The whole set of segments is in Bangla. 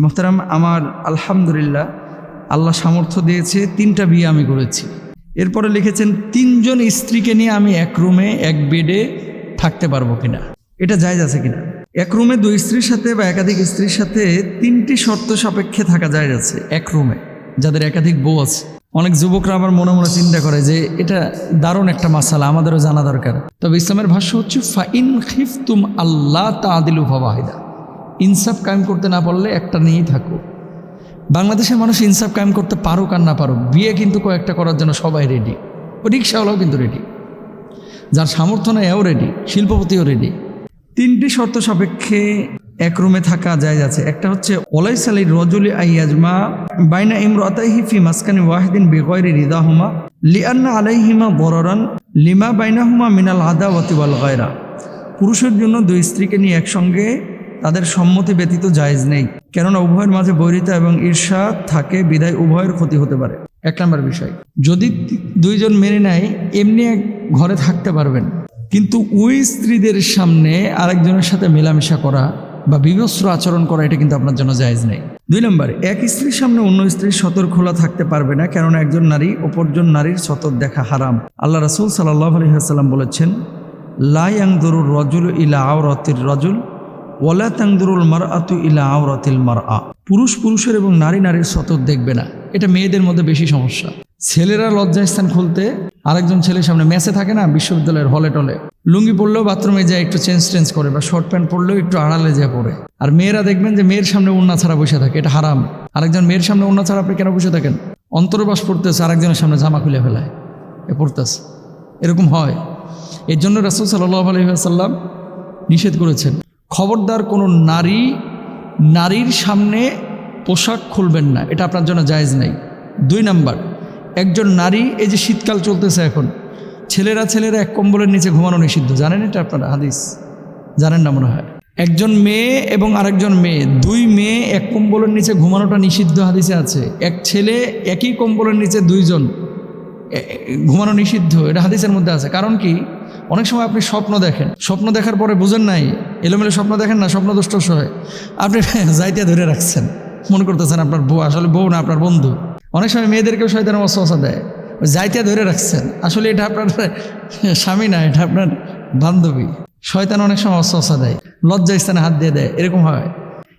মোহতারাম, আমার আলহামদুলিল্লাহ আল্লাহ সামর্থ্য দিয়েছে, তিনটা বিয়ে আমি করেছি। এরপরে লিখেছেন, তিনজন স্ত্রীকে নিয়ে আমি এক রুমে, এক বেডে থাকতে পারব কিনা? এটা জায়জ আছে কিনা? এক রুমে দুই স্ত্রীর সাথে বা একাধিক স্ত্রীর সাথে তিনটি শর্ত সাপেক্ষে থাকা যায় আছে, এক রুমে, যাদের একাধিক বউ আছে। অনেক যুবকরা আবার মনে মনে চিন্তা করে যে এটা দারুণ একটা মাসালা, আমাদেরও জানা দরকার। তবে ইসলামের ভাষ্য হচ্ছে, ফাইন খিফতুম আল্লাহ তাদিলু ফাওয়াহিদা। ইনসাফ কায়েম করতে না পারলে একটা নিয়েই থাকো। বাংলাদেশের মানুষ ইনসাফ কায়েম করতে পারুক আর না পারুক, বিয়ে কিন্তু কয়েকটা করার জন্য সবাই রেডি ও রিক্সাওয়ালাও কিন্তু রেডি যার সামর্থ্য নেই, এও রেডি শিল্পপতিও রেডি তিনটি শর্ত সাপেক্ষে এক রুমে থাকা যায় যাচ্ছে একটা হচ্ছে, ওলাইস আলী রজুলি আইয়াজমা বাইনা ইমরাতাইহি ফি মাসকানি ওয়াহিদিন বেগয়রি রিদাহুমা লিআন্না আলাইহিমা বররান লিমা বাইনাহুমা মিনাল আদাওয়াতি ওয়াল গায়রা। পুরুষের জন্য দুই স্ত্রীকে নিয়ে একসঙ্গে তাদের সম্মতি ব্যতীত জায়েজ নেই। কেননা উভয়ের মাঝে বৈরিতা এবং ঈর্ষা থাকে, বিদায় উভয়ের ক্ষতি হতে পারে। এক নম্বর বিষয়, যদি দুইজন মেনে নেয়, এমনি এক ঘরে থাকতে পারবেন। কিন্তু ওই স্ত্রীদের সামনে আরেকজনের সাথে মেলামেশা করা বা বিভস্র আচরণ করা, এটা কিন্তু আপনার জন্য জায়েজ নেই। দুই নম্বরে, এক স্ত্রীর সামনে অন্য স্ত্রীর সতর খোলা থাকতে পারবে না, কেননা একজন নারী অপরজন নারীর সতর দেখা হারাম। আল্লাহ রসুল সাল্লাহ আলহিহাসাল্লাম বলেছেন লাইয়াংদুরুর রজুল ইলা আওরতির রজুল। ওয়ালা তাংদুরুল মার আতু ইলা আওরাতিল মার আ পুরুষ পুরুষের এবং নারী নারীর সতর দেখবে না। এটা মেয়েদের মধ্যে বেশি সমস্যা। ছেলেরা লজ্জাস্থান খুলতে আরেকজন ছেলের সামনে মেসে থাকে না বিশ্ববিদ্যালয়ের হলে টলে। লুঙ্গি পরলেও বাথরুমে যায়, একটু চেঞ্জ টেঞ্জ করে বা শর্ট প্যান্ট পরলেও একটু আড়ালে যায় পরে আর মেয়েরা দেখবেন যে মেয়ের সামনে উন্না ছাড়া বসে থাকে, এটা হারাম। আরেকজন মেয়ের সামনে উন্না ছাড়া আপনি কেন বসে থাকেন? অন্তর্বাস পড়তেছে, আরেকজনের সামনে জামা খুলে ফেলায়। এ পড়তেছে। এরকম হয়। এর জন্য রাসুল সাল্লাহ আলহিহাসাল্লাম নিষেধ করেছেন। খবরদার কোনো নারী, নারীর সামনে পোশাক খুলবেন না। এটা আপনার জন্য জায়েজ নেই। দুই নাম্বার, একজন নারী, এই যে শীতকাল চলতেছে এখন, ছেলেরা ছেলেরা এক কম্বলের নিচে ঘুমানো নিষিদ্ধ। জানেন এটা আপনারা হাদিস? জানেন না মনে হয়? একজন মেয়ে এবং আরেকজন মেয়ে, দুই মেয়ে এক কম্বলের নিচে ঘুমানোটা নিষিদ্ধ হাদিসে আছে। এক ছেলে একই কম্বলের নিচে দুইজন ঘুমানো নিষিদ্ধ। এটা হাদিসের মধ্যে আছে। কারণ কি? অনেক সময় আপনি স্বপ্ন দেখেন। স্বপ্ন দেখার পরে বুঝেন নাই এলোমেলো স্বপ্ন দেখেন না, স্বপ্ন দুষ্ট হয় আপনি যাইতে ধরে রাখছেন। মনে করতেছেন আপনার বউ, আসলে বউ না, আপনার বন্ধু। অনেক সময় মেয়েদেরকেও শয়তান অস্বসা দেয়। যাইতে ধরে রাখছেন। আসলে এটা আপনার স্বামী না, এটা আপনার বান্ধবী। শয়তান অনেক সময় অস্বসা দেয়। লজ্জা স্থানে হাত দিয়ে দেয়। এরকম হয়।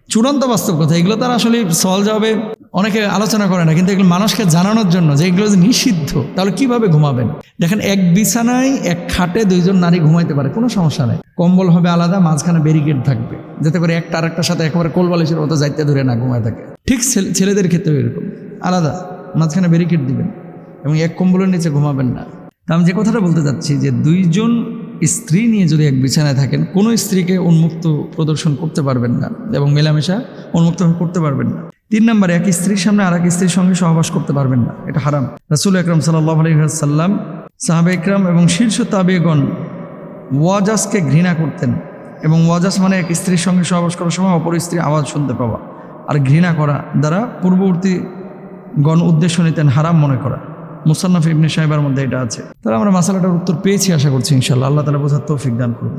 চূড়ান্ত বাস্তব কথা, এগুলো তার আসলে সল যাবে অনেকে আলোচনা করে না, কিন্তু এগুলো মানুষকে জানানোর জন্য যে এগুলো যে নিষিদ্ধ, তাহলে কীভাবে ঘুমাবেন? দেখেন, এক বিছানায়, এক খাটে দুইজন নারী ঘুমাইতে পারে, কোনো সমস্যা নেই। কম্বল হবে আলাদা, মাঝখানে ব্যারিকেড থাকবে। যাতে করে একটা আরেকটার সাথে একেবারে কোলবালিশের মতো যাইতে ধরে না ঘুমায় থাকে। ঠিক ছেলেদের ক্ষেত্রেও এরকম। আলাদা, মাঝখানে ব্যারিকেড দিবেন এবং এক কম্বলের নিচে ঘুমাবেন না। তা আমি যে কথাটা বলতে চাচ্ছি যে দুইজন স্ত্রী নিয়ে যদি এক বিছানায় থাকেন, কোনো স্ত্রীকে উন্মুক্ত প্রদর্শন করতে পারবেন না এবং মেলামেশা উন্মুক্ত করতে পারবেন না। তিন নম্বর এক স্ত্রীর সামনে আর এক স্ত্রীর সঙ্গে সহবাস করতে পারবেন না। এটা হারাম। রাসুল আকরম সাল্লাহ আলহিহাসাল্লাম সাহাবে ইকরাম এবং শীর্ষ তাবেগণ ওয়াজাসকে ঘৃণা করতেন এবং ওয়াজাস মানে এক স্ত্রীর সঙ্গে সহবাস করার সময় অপর স্ত্রীর আওয়াজ শুনতে পাওয়া। আর ঘৃণা করা দ্বারা পূর্ববর্তী গণ উদ্দেশ্য নিতেন হারাম মনে করা। মুসান্নাফ ইবনে সাহেবের মধ্যে এটা আছে। তাহলে আমরা মাসালাটার উত্তর পেয়েছি আশা করছি ইনশাল্লাহ আল্লাহ তালা বোঝার তৌফিক দান করুন।